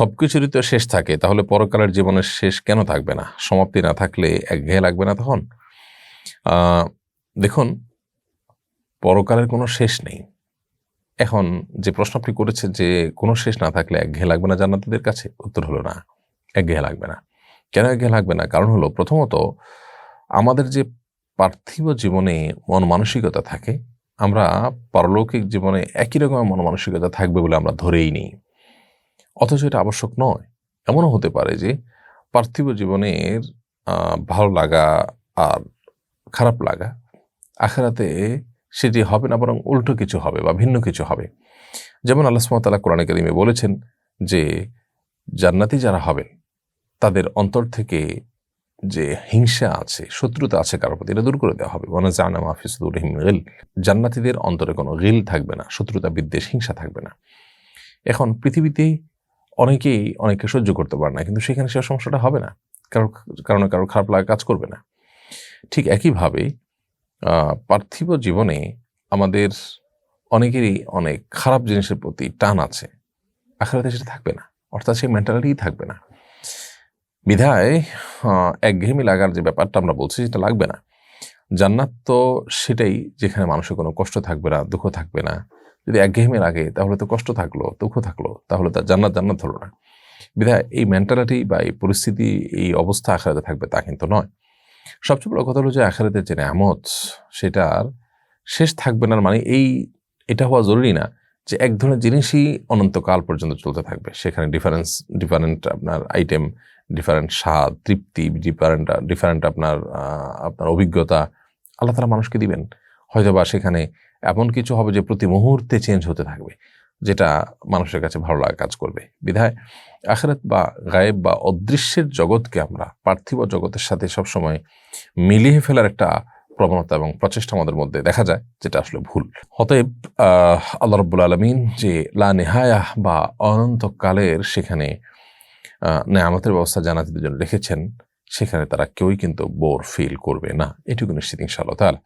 সব কিছুরই তো শেষ থাকে। তাহলে পরকালের জীবনের শেষ কেন থাকবে না? সমাপ্তি না থাকলে একঘেয়ে লাগবে না তখন? দেখুন, পরকালের কোনো শেষ নেই। এখন যে প্রশ্ন আপনি করেছেন যে কোনো শেষ না থাকলে একঘেয়ে লাগবে না জান্নাতীদের কাছে, উত্তর হলো না, একঘেয়ে লাগবে না। কেন একঘেয়ে লাগবে না? কারণ হলো, প্রথমত, আমাদের যে পার্থিব জীবনে মন মানসিকতা থাকে, আমরা পারলৌকিক জীবনে একই রকমের মন মানসিকতা থাকবে বলে আমরা ধরেই নিই। অথচ এটা আবশ্যক নয়। এমনও হতে পারে যে পার্থিব জীবনের ভালো লাগা আর খারাপ লাগা আখেরাতে সেটি হবে না, বরং উল্টো কিছু হবে বা ভিন্ন কিছু হবে। যেমন আল্লাহ সুমতাল্লাহ কোরআন কারিমে বলেছেন যে, জান্নাতি যারা হবেন তাদের অন্তর থেকে যে হিংসা আছে, শত্রুতা আছে কারোর প্রতি, এটা দূর করে দেওয়া হবে। মানে জানা মাহফিসুর রহিম গিল। জান্নাতিদের অন্তরে কোনো গিল থাকবে না, শত্রুতা, বিদ্বেষ, হিংসা থাকবে না। এখন পৃথিবীতে অনেকেই অনেককে সহ্য করতে পারে না, কিন্তু সেখানে সে সমস্যাটা হবে না। কারও কারণে কারোর খারাপ লাগা কাজ করবে না। ঠিক একইভাবে পার্থিব জীবনে আমাদের অনেকেরই অনেক খারাপ জিনিসের প্রতি টান আছে। আখেরাতে সেটা থাকবে না, অর্থাৎ সেই মেন্টালিটিই থাকবে না। বিধায় একঘেয়েমি লাগার যে ব্যাপারটা আমরা বলছি সেটা লাগবে না। জান্নাত তো সেটাই যেখানে মানুষের কোনো কষ্ট থাকবে না, দুঃখ থাকবে না। যদি একঘেয়েমি লাগে, তাহলে তো কষ্ট থাকল, দুঃখ থাকল, তাহলে তার জান্নাত জান্নাত হলো না। বিধায় এই মেন্টালিটি বা এই পরিস্থিতি, এই অবস্থা আখেরাতে থাকবে, তা কিন্তু নয়। সবচেয়ে বড় কথা হলো যে আখেরাতের যে নামত সেটার শেষ থাকবে না মানে এই, এটা হওয়া জরুরি না যে, এক ধরনের জিনিসই অনন্তকাল পর্যন্ত চলতে থাকবে। সেখানে ডিফারেন্স ডিফারেন্ট আপনার আইটেম ডিফারেন্ট স্বাদ, তৃপ্তি ডিফারেন্ট ডিফারেন্ট আপনার আপনার অভিজ্ঞতা, আল্লাহ তালা মানুষকে দিবেন। হয়তোবা সেখানে এমন কিছু হবে যে প্রতি মুহূর্তে চেঞ্জ হতে থাকবে, যেটা মানুষের কাছে ভালো লাগা কাজ করবে। বিধায় আখেরাত বা গায়েব বা অদৃশ্যের জগৎকে আমরা পার্থিব জগতের সাথে সবসময় মিলিয়ে ফেলার একটা প্রবণতা এবং প্রচেষ্টা আমাদের মধ্যে দেখা যায়, যেটা আসলে ভুল। অতএব আল্লাহ রব্বুল আলমিন যে লা নেহায়া বা অনন্তকালের সেখানে নেয়ামতের ব্যবস্থা জানাতে জন্য রেখেছেন, সেখানে তারা কেউই কিন্তু বোর ফিল করবে না। এটুকু নিশ্চিত ইনশাআল্লাহ তাআলা।